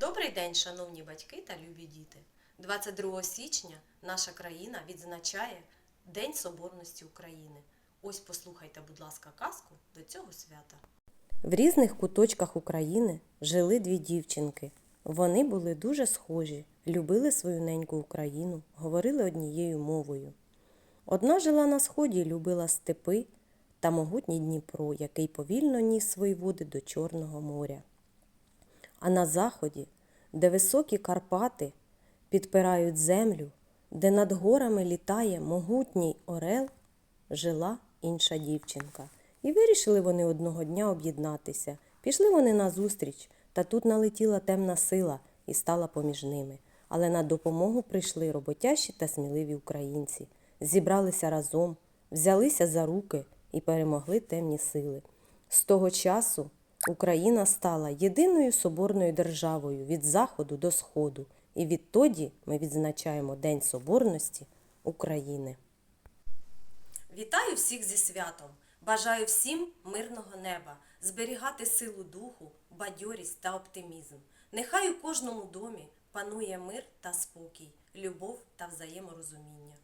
Добрий день, шановні батьки та любі діти. 22 січня наша країна відзначає День Соборності України. Ось послухайте, будь ласка, казку до цього свята. В різних куточках України жили дві дівчинки. Вони були дуже схожі, любили свою неньку Україну, говорили однією мовою. Одна жила на сході і любила степи та могутній Дніпро, який повільно ніс свої води до Чорного моря. А на заході, де високі Карпати підпирають землю, де над горами літає могутній орел, жила інша дівчинка. І вирішили вони одного дня об'єднатися. Пішли вони назустріч, та тут налетіла темна сила і стала поміж ними. Але на допомогу прийшли роботящі та сміливі українці. Зібралися разом, взялися за руки і перемогли темні сили. З того часу Україна стала єдиною соборною державою від заходу до сходу, і відтоді ми відзначаємо День Соборності України. Вітаю всіх зі святом! Бажаю всім мирного неба, зберігати силу духу, бадьорість та оптимізм. Нехай у кожному домі панує мир та спокій, любов та взаєморозуміння.